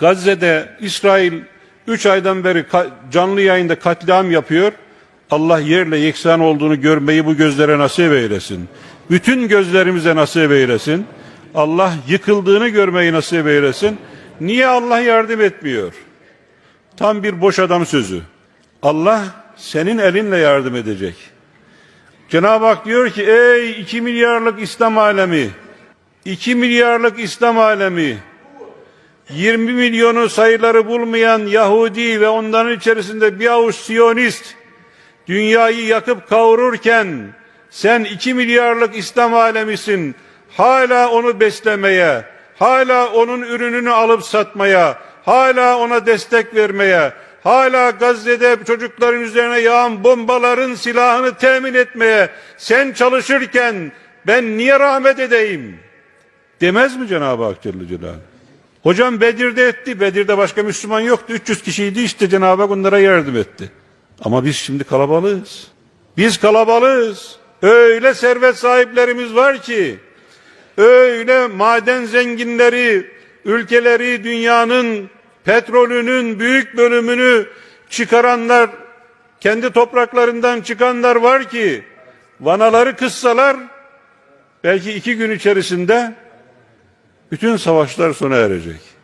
Gazze'de İsrail 3 aydan beri canlı yayında katliam yapıyor. Allah yerle yeksan olduğunu görmeyi bu gözlere nasip eylesin. Bütün gözlerimize nasip eylesin. Allah yıkıldığını görmeyi nasip eylesin. Niye Allah yardım etmiyor? Tam bir boş adam sözü. Allah senin elinle yardım edecek. Cenab-ı Hak diyor ki ey 2 milyarlık İslam alemi 2 milyarlık İslam alemi 20 milyonu sayıları bulmayan Yahudi ve onların içerisinde bir avuç Siyonist dünyayı yakıp kavururken sen 2 milyarlık İslam alemisin. Hala onu beslemeye, hala onun ürününü alıp satmaya, hala ona destek vermeye, hala Gazze'de çocukların üzerine yağan bombaların silahını temin etmeye sen çalışırken ben niye rahmet edeyim? Demez mi Cenab-ı Hak Celle Celaluhu? Hocam Bedir'de etti. Bedir'de başka Müslüman yoktu. 300 kişiydi işte Cenab-ı Hak onlara yardım etti. Ama biz şimdi kalabalığız. Biz kalabalığız. Öyle servet sahiplerimiz var ki, öyle maden zenginleri, ülkeleri dünyanın petrolünün büyük bölümünü çıkaranlar, kendi topraklarından çıkanlar var ki, vanaları kıssalar, belki iki gün içerisinde bütün savaşlar sona erecek.